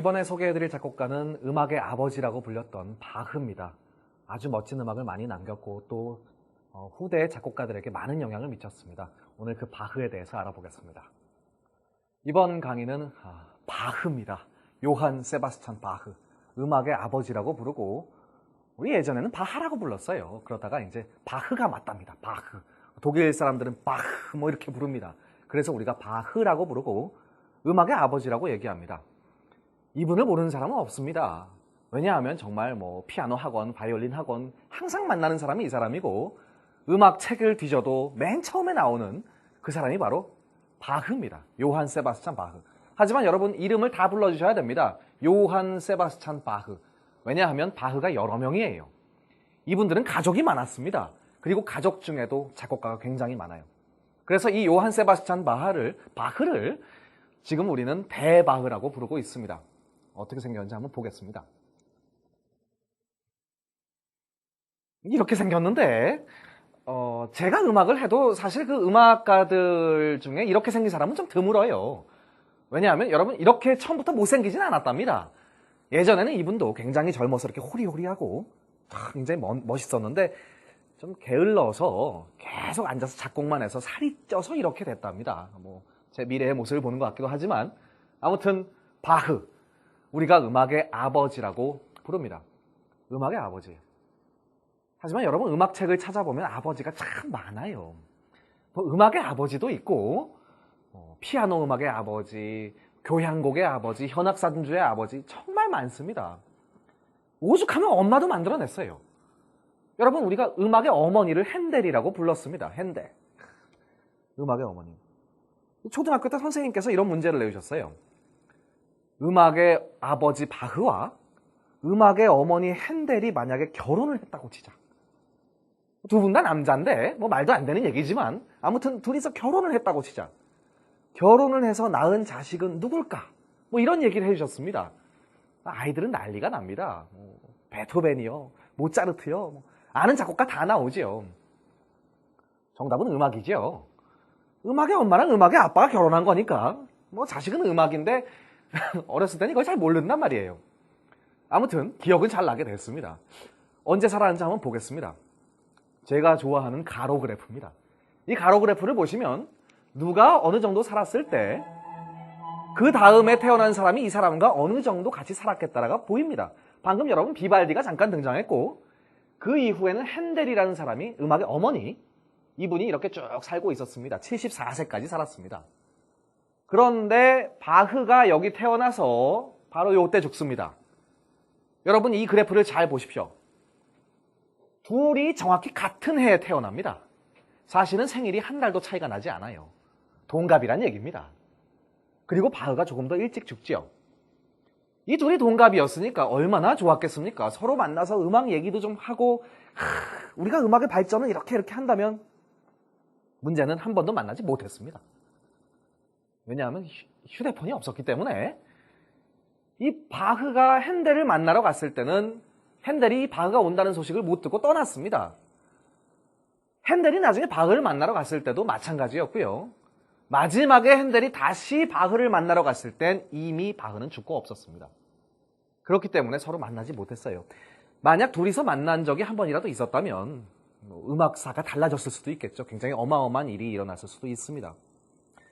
이번에 소개해드릴 작곡가는 음악의 아버지라고 불렸던 바흐입니다. 아주 멋진 음악을 많이 남겼고 또 어, 후대 작곡가들에게 많은 영향을 미쳤습니다. 오늘 그 바흐에 대해서 알아보겠습니다. 이번 강의는 아, 바흐입니다. 요한 세바스찬 바흐. 음악의 아버지라고 부르고 우리 예전에는 바하라고 불렀어요. 그러다가 이제 바흐가 맞답니다. 바흐. 독일 사람들은 바흐 뭐 이렇게 부릅니다. 그래서 우리가 바흐라고 부르고 음악의 아버지라고 얘기합니다. 이분을 모르는 사람은 없습니다. 왜냐하면 정말 뭐 피아노 학원, 바이올린 학원 항상 만나는 사람이 이 사람이고 음악 책을 뒤져도 맨 처음에 나오는 그 사람이 바로 바흐입니다. 요한 세바스찬 바흐. 하지만 여러분 이름을 다 불러주셔야 됩니다. 요한 세바스찬 바흐. 왜냐하면 바흐가 여러 명이에요. 이분들은 가족이 많았습니다. 그리고 가족 중에도 작곡가가 굉장히 많아요. 그래서 이 요한 세바스찬 바흐를 바흐를 지금 우리는 대바흐라고 부르고 있습니다. 어떻게 생겼는지 한번 보겠습니다. 이렇게 생겼는데 어, 제가 음악을 해도 사실 그 음악가들 중에 이렇게 생긴 사람은 좀 드물어요. 왜냐하면 여러분 이렇게 처음부터 못생기진 않았답니다. 예전에는 이분도 굉장히 젊어서 이렇게 호리호리하고 아, 굉장히 멋- 멋있었는데 좀 게을러서 계속 앉아서 작곡만 해서 살이 쪄서 이렇게 됐답니다. 뭐 제 미래의 모습을 보는 것 같기도 하지만 아무튼 바흐 우리가 음악의 아버지라고 부릅니다. 음악의 아버지. 하지만 여러분 음악책을 찾아보면 아버지가 참 많아요. 뭐 음악의 아버지도 있고 어, 피아노 음악의 아버지, 교향곡의 아버지, 현악산주의 아버지 정말 많습니다. 오죽하면 엄마도 만들어냈어요. 여러분 우리가 음악의 어머니를 핸델이라고 불렀습니다. 핸델. 음악의 어머니. 초등학교 때 선생님께서 이런 문제를 내주셨어요. 음악의 아버지 바흐와 음악의 어머니 핸델이 만약에 결혼을 했다고 치자. 두 분 다 남자인데 뭐 말도 안 되는 얘기지만 아무튼 둘이서 결혼을 했다고 치자. 결혼을 해서 낳은 자식은 누굴까? 뭐 이런 얘기를 해주셨습니다. 아이들은 난리가 납니다. 뭐 베토벤이요, 모차르트요, 뭐 아는 작곡가 다 나오지요. 정답은 음악이죠. 음악의 엄마랑 음악의 아빠가 결혼한 거니까 뭐 자식은 음악인데 어렸을 때는 이걸 잘 모른단 말이에요. 아무튼 기억은 잘 나게 됐습니다. 언제 살았는지 한번 보겠습니다. 제가 좋아하는 가로 그래프입니다. 이 가로 그래프를 보시면 누가 어느 정도 살았을 때 그 다음에 태어난 사람이 이 사람과 어느 정도 같이 살았겠다라가 보입니다. 방금 여러분 비발디가 잠깐 등장했고 그 이후에는 핸델이라는 사람이 음악의 어머니 이분이 이렇게 쭉 살고 있었습니다. 74세까지 살았습니다. 그런데 바흐가 여기 태어나서 바로 요때 죽습니다. 여러분 이 그래프를 잘 보십시오. 둘이 정확히 같은 해에 태어납니다. 사실은 생일이 한 달도 차이가 나지 않아요. 동갑이란 얘기입니다. 그리고 바흐가 조금 더 일찍 죽지요. 이 둘이 동갑이었으니까 얼마나 좋았겠습니까? 서로 만나서 음악 얘기도 좀 하고 하, 우리가 음악의 발전을 이렇게 이렇게 한다면 문제는 한 번도 만나지 못했습니다. 왜냐하면 휴- 휴대폰이 없었기 때문에 이 바흐가 핸델을 만나러 갔을 때는 핸델이 바흐가 온다는 소식을 못 듣고 떠났습니다. 핸델이 나중에 바흐를 만나러 갔을 때도 마찬가지였고요. 마지막에 핸델이 다시 바흐를 만나러 갔을 땐 이미 바흐는 죽고 없었습니다. 그렇기 때문에 서로 만나지 못했어요. 만약 둘이서 만난 적이 한 번이라도 있었다면 뭐 음악사가 달라졌을 수도 있겠죠. 굉장히 어마어마한 일이 일어났을 수도 있습니다.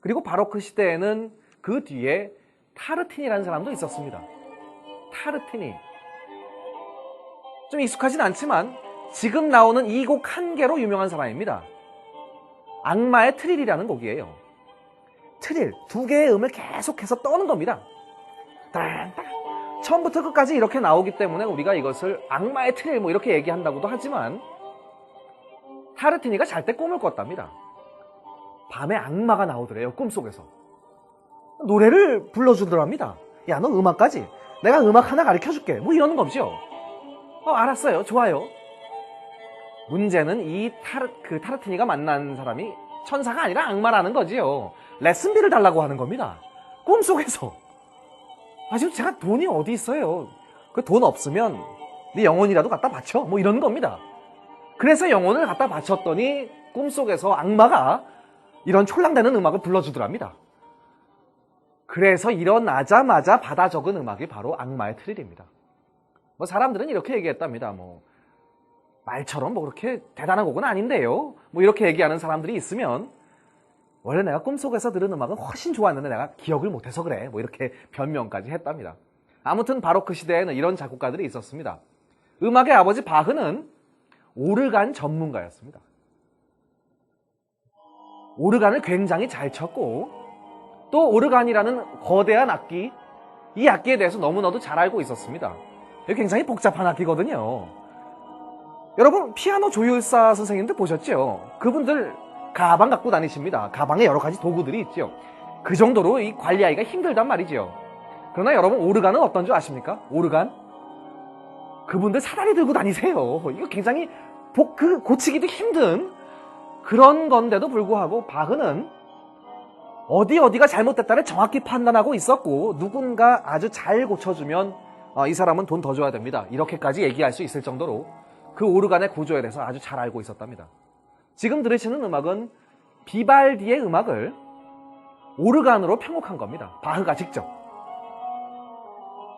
그리고 바로크 시대에는 그 뒤에 타르틴이라는 사람도 있었습니다. 타르틴이 좀 익숙하진 않지만 지금 나오는 이 곡 한 개로 유명한 사람입니다. 악마의 트릴이라는 곡이에요. 트릴 두 개의 음을 계속해서 떠는 겁니다. 따란따. 처음부터 끝까지 이렇게 나오기 때문에 우리가 이것을 악마의 트릴 뭐 이렇게 얘기한다고도 하지만 타르티니가 잘 때 꿈을 꿨답니다. 밤에 악마가 나오더래요 꿈속에서 노래를 불러주더랍니다. 야 너 음악까지 내가 음악 하나 가르쳐 줄게 뭐 이러는 거죠. 어 알았어요 좋아요. 문제는 이 타르 그 타르티니가 만난 사람이 천사가 아니라 악마라는 거지요. 레슨비를 달라고 하는 겁니다. 꿈속에서. 아 지금 제가 돈이 어디 있어요? 그 돈 없으면 네 영혼이라도 갖다 바쳐 뭐 이런 겁니다. 그래서 영혼을 갖다 바쳤더니 꿈속에서 악마가 이런 촐랑대는 음악을 불러주더랍니다. 그래서 일어나자마자 받아 적은 음악이 바로 악마의 트릴입니다. 뭐 사람들은 이렇게 얘기했답니다. 뭐 말처럼 뭐 그렇게 대단한 곡은 아닌데요. 뭐 이렇게 얘기하는 사람들이 있으면 원래 내가 꿈속에서 들은 음악은 훨씬 좋았는데 내가 기억을 못해서 그래. 뭐 이렇게 변명까지 했답니다. 아무튼 바로 그 시대에는 이런 작곡가들이 있었습니다. 음악의 아버지 바흐는 오르간 전문가였습니다. 오르간을 굉장히 잘 쳤고 또 오르간이라는 거대한 악기 이 악기에 대해서 너무나도 잘 알고 있었습니다. 굉장히 복잡한 악기거든요. 여러분 피아노 조율사 선생님들 보셨죠? 그분들 가방 갖고 다니십니다. 가방에 여러 가지 도구들이 있죠. 그 정도로 이 관리하기가 힘들단 말이죠. 그러나 여러분 오르간은 어떤 줄 아십니까? 오르간? 그분들 사다리 들고 다니세요. 이거 굉장히 복, 그 고치기도 힘든 그런 건데도 불구하고 바흐는 어디 어디가 잘못됐다를 정확히 판단하고 있었고 누군가 아주 잘 고쳐주면 어, 이 사람은 돈 더 줘야 됩니다. 이렇게까지 얘기할 수 있을 정도로 그 오르간의 구조에 대해서 아주 잘 알고 있었답니다. 지금 들으시는 음악은 비발디의 음악을 오르간으로 편곡한 겁니다. 바흐가 직접.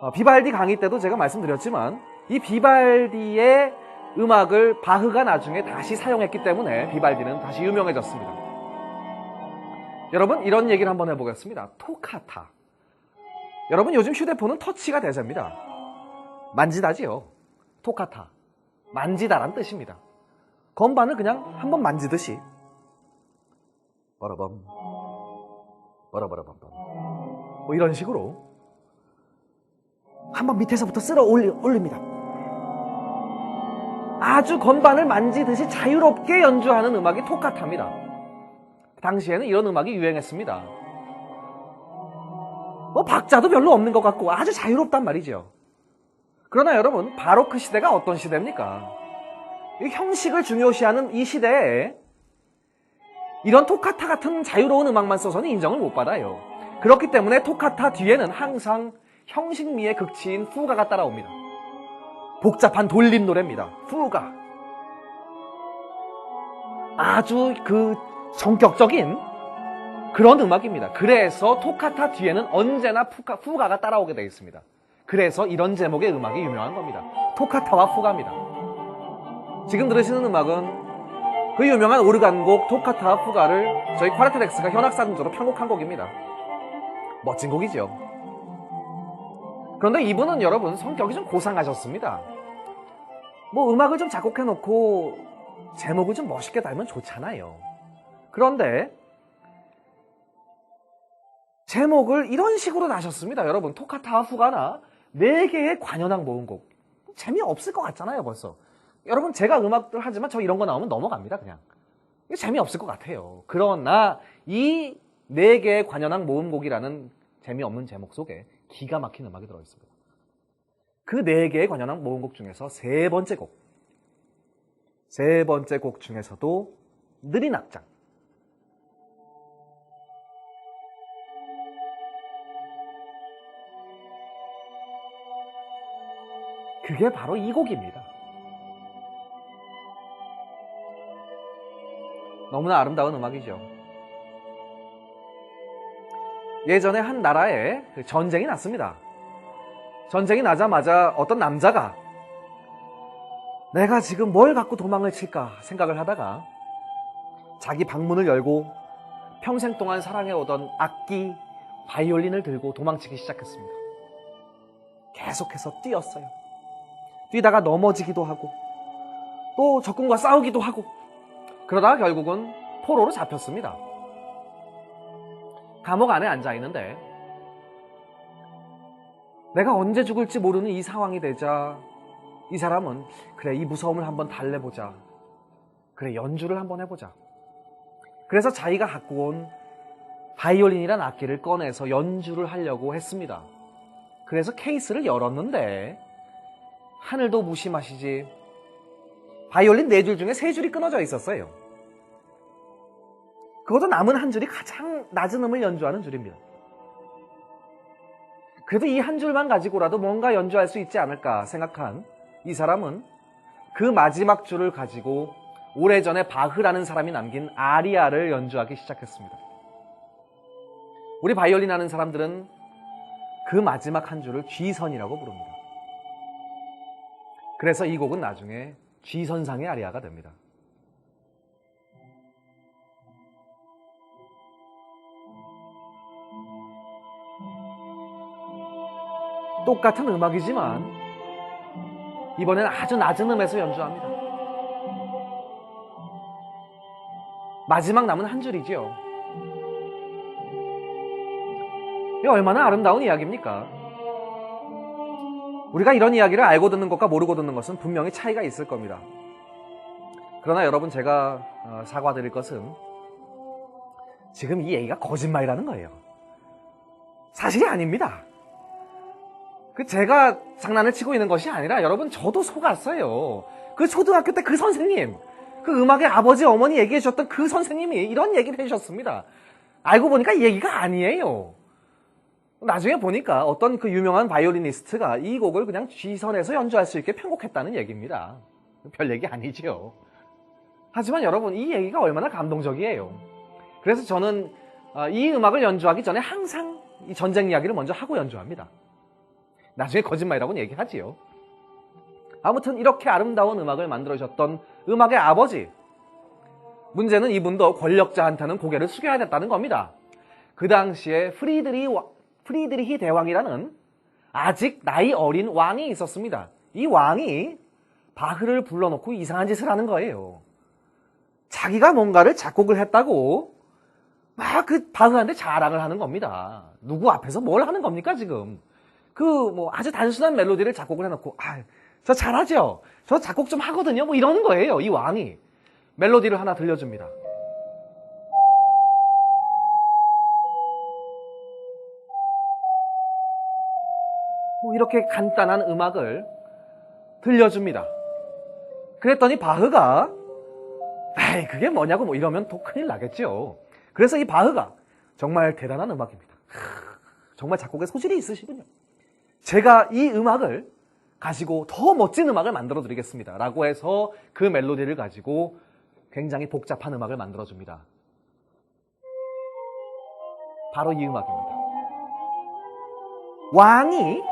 어, 비발디 강의 때도 제가 말씀드렸지만 이 비발디의 음악을 바흐가 나중에 다시 사용했기 때문에 비발디는 다시 유명해졌습니다. 여러분 이런 얘기를 한번 해보겠습니다. 토카타. 여러분 요즘 휴대폰은 터치가 대세입니다. 만지다지요. 토카타. 만지다란 뜻입니다. 건반을 그냥 한번 만지듯이 버러범 버러버러범범 뭐 이런 식으로 한번 밑에서부터 쓸어 올리, 올립니다. 아주 건반을 만지듯이 자유롭게 연주하는 음악이 토카타입니다. 당시에는 이런 음악이 유행했습니다. 뭐 박자도 별로 없는 것 같고 아주 자유롭단 말이죠. 그러나 여러분 바로크 시대가 어떤 시대입니까? 이 형식을 중요시하는 이 시대에 이런 토카타 같은 자유로운 음악만 써서는 인정을 못 받아요. 그렇기 때문에 토카타 뒤에는 항상 형식미의 극치인 후가가 따라옵니다. 복잡한 돌림 노래입니다. 후가. 아주 그 성격적인 그런 음악입니다. 그래서 토카타 뒤에는 언제나 푸카, 후가가 따라오게 되어 있습니다. 그래서 이런 제목의 음악이 유명한 겁니다. 토카타와 후가입니다. 지금 들으시는 음악은 그 유명한 오르간곡 토카타 후가를 저희 콰르테렉스가 현악사중조로 편곡한 곡입니다. 멋진 곡이죠. 그런데 이분은 여러분 성격이 좀 고상하셨습니다. 뭐 음악을 좀 작곡해 놓고 제목을 좀 멋있게 달면 좋잖아요. 그런데 제목을 이런 식으로 나셨습니다. 여러분 토카타 후가나 4개의 관현악 모음곡 재미없을 것 같잖아요 벌써. 여러분 제가 음악들 하지만 저 이런 거 나오면 넘어갑니다 그냥. 재미없을 것 같아요. 그러나 이 4개의 관현악 모음곡이라는 재미없는 제목 속에 기가 막힌 음악이 들어있습니다. 그 4개의 관현악 모음곡 중에서 세 번째 곡. 세 번째 곡 중에서도 느린 악장. 그게 바로 이 곡입니다. 너무나 아름다운 음악이죠. 예전에 한 나라에 그 전쟁이 났습니다. 전쟁이 나자마자 어떤 남자가 내가 지금 뭘 갖고 도망을 칠까 생각을 하다가 자기 방문을 열고 평생 동안 사랑해오던 악기, 바이올린을 들고 도망치기 시작했습니다. 계속해서 뛰었어요. 뛰다가 넘어지기도 하고 또 적군과 싸우기도 하고 그러다가 결국은 포로로 잡혔습니다. 감옥 안에 앉아 있는데 내가 언제 죽을지 모르는 이 상황이 되자 이 사람은 그래 이 무서움을 한번 달래보자. 그래 연주를 한번 해보자. 그래서 자기가 갖고 온 바이올린이란 악기를 꺼내서 연주를 하려고 했습니다. 그래서 케이스를 열었는데 하늘도 무심하시지 바이올린 네 줄 중에 세 줄이 끊어져 있었어요. 그것도 남은 한 줄이 가장 낮은 음을 연주하는 줄입니다. 그래도 이 한 줄만 가지고라도 뭔가 연주할 수 있지 않을까 생각한 이 사람은 그 마지막 줄을 가지고 오래전에 바흐라는 사람이 남긴 아리아를 연주하기 시작했습니다. 우리 바이올린 하는 사람들은 그 마지막 한 줄을 G선이라고 부릅니다. 그래서 이 곡은 나중에 G선상의 아리아가 됩니다. 똑같은 음악이지만 이번에는 아주 낮은 음에서 연주합니다. 마지막 남은 한 줄이지요. 이 얼마나 아름다운 이야기입니까? 우리가 이런 이야기를 알고 듣는 것과 모르고 듣는 것은 분명히 차이가 있을 겁니다. 그러나 여러분 제가 어, 사과드릴 것은 지금 이 얘기가 거짓말이라는 거예요. 사실이 아닙니다. 그 제가 장난을 치고 있는 것이 아니라 여러분 저도 속았어요. 그 초등학교 때 그 선생님, 그 음악의 아버지 어머니 얘기해 주셨던 그 선생님이 이런 얘기를 해 주셨습니다. 알고 보니까 이 얘기가 아니에요. 나중에 보니까 어떤 그 유명한 바이올리니스트가 이 곡을 그냥 G선에서 연주할 수 있게 편곡했다는 얘기입니다. 별 얘기 아니지요. 하지만 여러분 이 얘기가 얼마나 감동적이에요. 그래서 저는 어, 이 음악을 연주하기 전에 항상 이 전쟁 이야기를 먼저 하고 연주합니다. 나중에 거짓말이라고는 얘기하지요. 아무튼 이렇게 아름다운 음악을 만들어주셨던 음악의 아버지. 문제는 이분도 권력자한테는 고개를 숙여야 됐다는 겁니다. 그 당시에 프리드리, 프리드리히 대왕이라는 아직 나이 어린 왕이 있었습니다. 이 왕이 바흐를 불러놓고 이상한 짓을 하는 거예요. 자기가 뭔가를 작곡을 했다고 막 그 바흐한테 자랑을 하는 겁니다. 누구 앞에서 뭘 하는 겁니까, 지금? 그 뭐 아주 단순한 멜로디를 작곡을 해놓고 아, 저 잘하죠. 저 작곡 좀 하거든요. 뭐 이러는 거예요. 이 왕이 멜로디를 하나 들려줍니다. 뭐 이렇게 간단한 음악을 들려줍니다. 그랬더니 바흐가 에이 그게 뭐냐고 뭐 이러면 또 큰일 나겠죠. 그래서 이 바흐가 정말 대단한 음악입니다. 정말 작곡에 소질이 있으시군요. 제가 이 음악을 가지고 더 멋진 음악을 만들어 드리겠습니다. 라고 해서 그 멜로디를 가지고 굉장히 복잡한 음악을 만들어 줍니다. 바로 이 음악입니다. 왕이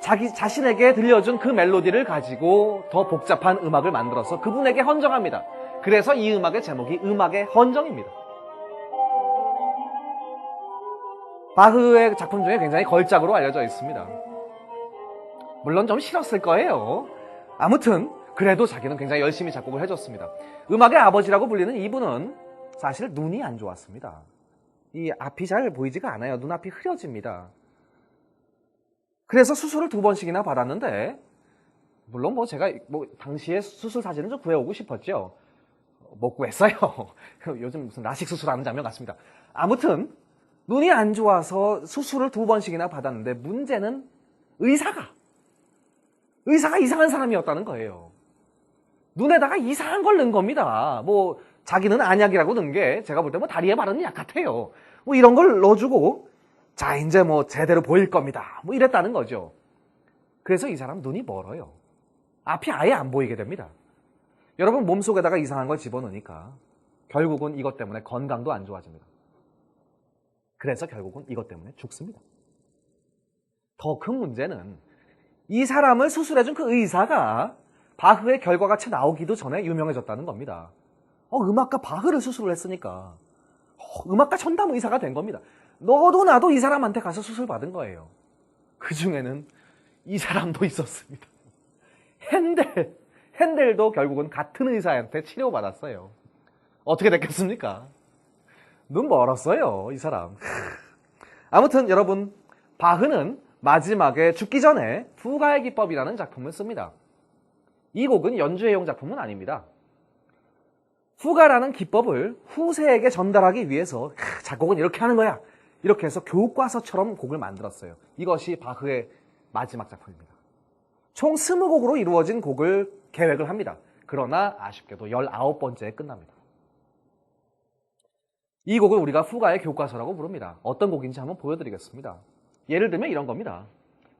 자기 자신에게 들려준 그 멜로디를 가지고 더 복잡한 음악을 만들어서 그분에게 헌정합니다. 그래서 이 음악의 제목이 음악의 헌정입니다. 바흐의 작품 중에 굉장히 걸작으로 알려져 있습니다. 물론 좀 싫었을 거예요. 아무튼 그래도 자기는 굉장히 열심히 작곡을 해줬습니다. 음악의 아버지라고 불리는 이분은 사실 눈이 안 좋았습니다. 이 앞이 잘 보이지가 않아요. 눈앞이 흐려집니다. 그래서 수술을 두 번씩이나 받았는데 물론 뭐 제가 뭐 당시에 수술 사진을 좀 구해오고 싶었죠. 못 구했어요. 요즘 무슨 라식 수술하는 장면 같습니다. 아무튼 눈이 안 좋아서 수술을 두 번씩이나 받았는데 문제는 의사가 의사가 이상한 사람이었다는 거예요. 눈에다가 이상한 걸 넣은 겁니다. 뭐 자기는 안약이라고 넣은 게 제가 볼 때 뭐 다리에 바르는 약 같아요. 뭐 이런 걸 넣어주고 자 이제 뭐 제대로 보일 겁니다. 뭐 이랬다는 거죠. 그래서 이 사람 눈이 멀어요. 앞이 아예 안 보이게 됩니다. 여러분 몸속에다가 이상한 걸 집어넣으니까 결국은 이것 때문에 건강도 안 좋아집니다. 그래서 결국은 이것 때문에 죽습니다. 더 큰 문제는 이 사람을 수술해준 그 의사가 바흐의 결과가 채 나오기도 전에 유명해졌다는 겁니다. 어, 음악가 바흐를 수술을 했으니까 어, 음악가 전담 의사가 된 겁니다. 너도 나도 이 사람한테 가서 수술 받은 거예요. 그 중에는 이 사람도 있었습니다. 핸델, 핸델도 결국은 같은 의사한테 치료받았어요. 어떻게 됐겠습니까? 눈 멀었어요, 이 사람. 아무튼 여러분, 바흐는 마지막에 죽기 전에 부가의 기법이라는 작품을 씁니다. 이 곡은 연주회용 작품은 아닙니다. 후가라는 기법을 후세에게 전달하기 위해서 작곡은 이렇게 하는 거야. 이렇게 해서 교과서처럼 곡을 만들었어요. 이것이 바흐의 마지막 작품입니다. 총 20곡으로 이루어진 곡을 계획을 합니다. 그러나 아쉽게도 19번째에 끝납니다. 이 곡을 우리가 후가의 교과서라고 부릅니다. 어떤 곡인지 한번 보여드리겠습니다. 예를 들면 이런 겁니다.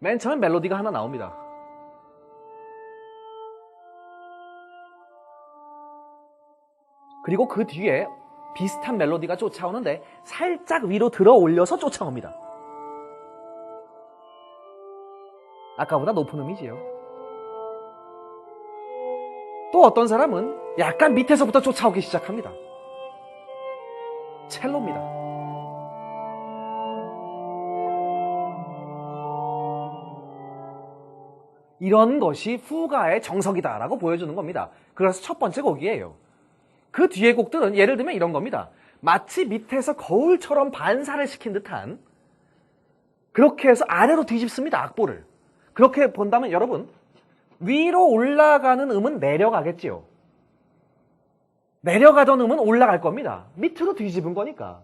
맨 처음 멜로디가 하나 나옵니다. 그리고 그 뒤에 비슷한 멜로디가 쫓아오는데 살짝 위로 들어 올려서 쫓아옵니다. 아까보다 높은 음이지요. 또 어떤 사람은 약간 밑에서부터 쫓아오기 시작합니다. 첼로입니다. 이런 것이 후가의 정석이다라고 보여주는 겁니다. 그래서 첫 번째 곡이에요. 그 뒤에 곡들은 예를 들면 이런 겁니다. 마치 밑에서 거울처럼 반사를 시킨 듯한 그렇게 해서 아래로 뒤집습니다. 악보를. 그렇게 본다면 여러분 위로 올라가는 음은 내려가겠지요. 내려가던 음은 올라갈 겁니다. 밑으로 뒤집은 거니까.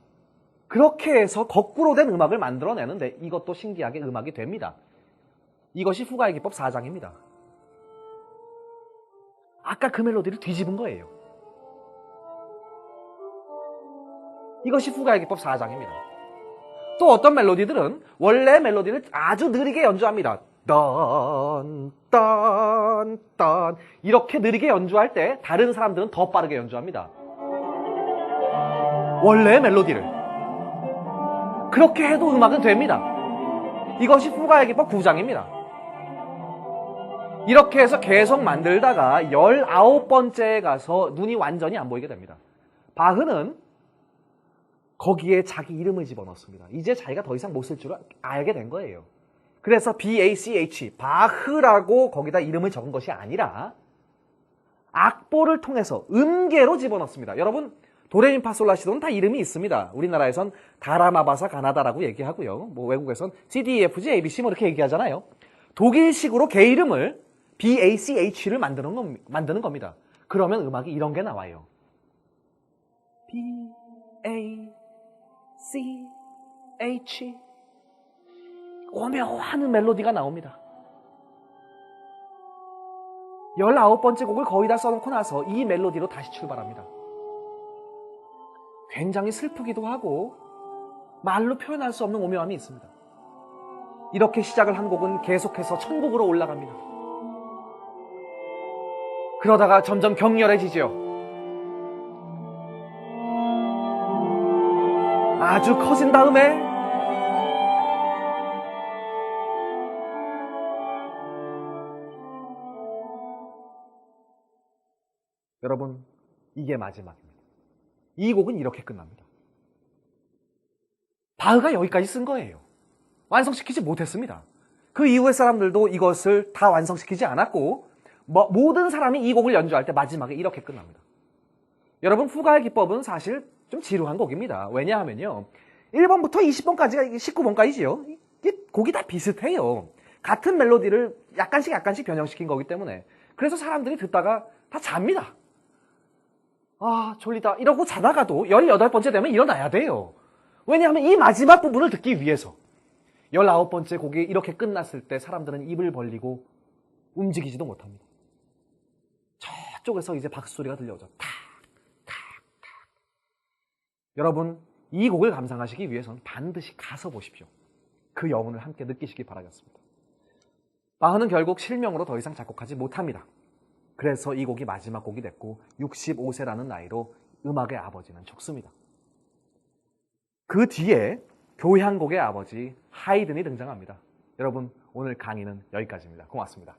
그렇게 해서 거꾸로 된 음악을 만들어내는데 이것도 신기하게 음악이 됩니다. 이것이 후가의 기법 4장입니다. 아까 그 멜로디를 뒤집은 거예요. 이것이 후가의 기법 4장입니다. 또 어떤 멜로디들은 원래 멜로디를 아주 느리게 연주합니다. 딴, 딴, 딴. 이렇게 느리게 연주할 때 다른 사람들은 더 빠르게 연주합니다. 원래 멜로디를. 그렇게 해도 음악은 됩니다. 이것이 후가의 기법 9장입니다. 이렇게 해서 계속 만들다가 19번째에 가서 눈이 완전히 안 보이게 됩니다. 바흐는 거기에 자기 이름을 집어넣습니다. 이제 자기가 더 이상 못 쓸 줄 알게 된 거예요. 그래서 BACH, 바흐라고 거기다 이름을 적은 것이 아니라 악보를 통해서 음계로 집어넣습니다. 여러분, 도레미파솔라시도는 다 이름이 있습니다. 우리나라에선 다라마바사 가나다라고 얘기하고요. 뭐 외국에선 CD, EFG, ABC 뭐 이렇게 얘기하잖아요. 독일식으로 개 이름을 BACH를 만드는, 겁, 만드는 겁니다. 그러면 음악이 이런 게 나와요. B, A, C, H. 오묘한 멜로디가 나옵니다. 19번째 곡을 거의 다 써놓고 나서 이 멜로디로 다시 출발합니다. 굉장히 슬프기도 하고 말로 표현할 수 없는 오묘함이 있습니다. 이렇게 시작을 한 곡은 계속해서 천국으로 올라갑니다. 그러다가 점점 격렬해지지요. 아주 커진 다음에 여러분 이게 마지막입니다. 이 곡은 이렇게 끝납니다. 바흐가 여기까지 쓴 거예요. 완성시키지 못했습니다. 그 이후의 사람들도 이것을 다 완성시키지 않았고 뭐, 모든 사람이 이 곡을 연주할 때 마지막에 이렇게 끝납니다. 여러분 후가의 기법은 사실 좀 지루한 곡입니다. 왜냐하면요. 1번부터 20번까지가 19번까지지요. 이게 곡이 다 비슷해요. 같은 멜로디를 약간씩 약간씩 변형시킨 거기 때문에. 그래서 사람들이 듣다가 다 잡니다. 아, 졸리다. 이러고 자다가도 18번째 되면 일어나야 돼요. 왜냐하면 이 마지막 부분을 듣기 위해서. 19번째 곡이 이렇게 끝났을 때 사람들은 입을 벌리고 움직이지도 못합니다. 저쪽에서 이제 박수소리가 들려오죠. 탁, 탁, 탁. 여러분, 이 곡을 감상하시기 위해서는 반드시 가서 보십시오. 그 여운을 함께 느끼시기 바라겠습니다. 바흐는 결국 실명으로 더 이상 작곡하지 못합니다. 그래서 이 곡이 마지막 곡이 됐고 65세라는 나이로 음악의 아버지는 죽습니다. 그 뒤에 교향곡의 아버지 하이든이 등장합니다. 여러분 오늘 강의는 여기까지입니다. 고맙습니다.